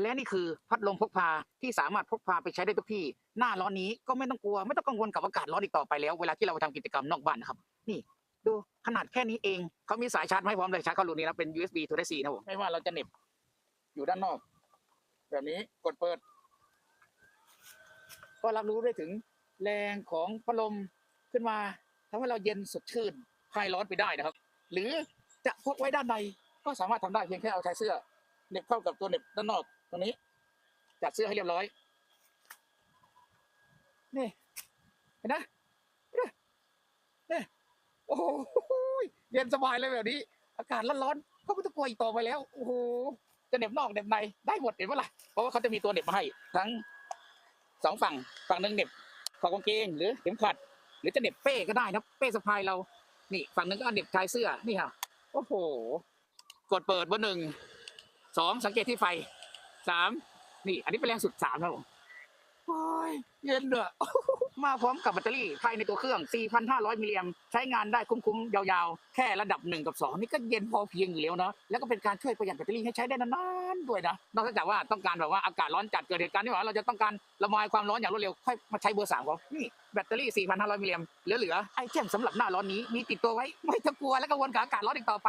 และนี่คือพัดลมพกพาที่สามารถพกพาไปใช้ได้ทุกที่ หน้าร้อนนี้ก็ไม่ต้องกลัว ไม่ต้องกังวลกับอากาศร้อนอีกต่อไปแล้ว เวลาที่เราไปทำกิจกรรมนอกบ้านนะครับ นี่ดูขนาดแค่นี้เองเขามีสายชาร์จมาให้พร้อมเลยชาร์จเข้ารูนี้นะเป็น USB Type C นะผมไม่ว่าเราจะเน็บอยู่ด้านนอก แบบนี้กดเปิด ก็รับรู้ได้ถึงแรงของพัดลมขึ้นมาทำให้เราเย็นสดชื่นคลายร้อนไปได้นะครับ หรือจะพกไว้ด้านในก็สามารถทำได้เพียงแค่เอาชายเสื้อเน็บเข้ากับตัวเน็บด้านนอก รงนี้ จัดเสื้อให้เรียบร้อย นี่เห็นนะเห็นนะนี่โอ้โหเย็นสบายเลยแบบนี้ อากาศร้อนๆก็ไม่ต้องกลัวอีกต่อไปแล้ว โอ้โห จะเหน็บนอกเหน็บในได้หมดเห็นปะล่ะ เพราะว่าเขาจะมีตัวเหน็บมาให้ ทั้งสองฝั่ง ฝั่งหนึ่งเหน็บขอกางเกงหรือเข็มขัด หรือจะเหน็บเป้ก็ได้นะ เป้สะพายเรา นี่ ฝั่งหนึ่งก็เหน็บชายเสื้อ นี่ค่ะ โอ้โห กดเปิดเบอร์หนึ่ง สองสังเกตที่ไฟ สามนี่ อันนี้เป็นแรงสุดสามครับผมโอ้ยเย็นเด้อมาพร้อมกับแบตเตอรี่ภายในตัวเครื่อง 4,500 มิลลิแอมใช้งานได้คุ้มๆ ยาวๆ แค่ระดับ 1 กับ 2 นี่ก็เย็นพอเพียงอยู่แล้วเนาะแล้วก็เป็นการช่วยประหยัดแบตเตอรี่ให้ใช้ได้นานๆ ด้วยนะ นอกจากว่าต้องการแบบว่าอากาศร้อนจัดเกิดเหตุการณ์ที่ว่าเราจะต้องการระบายความร้อนอย่างรวดเร็ว ค่อยมาใช้เบอร์สามเขานี่แบตเตอรี่ 4,500 มิลลิแอมเหลือๆ ไอเทมสำหรับหน้าร้อนนี้มีติดตัวไว้ไม่ต้องกลัวและกังวลกับอากาศร้อนอีกต่อไป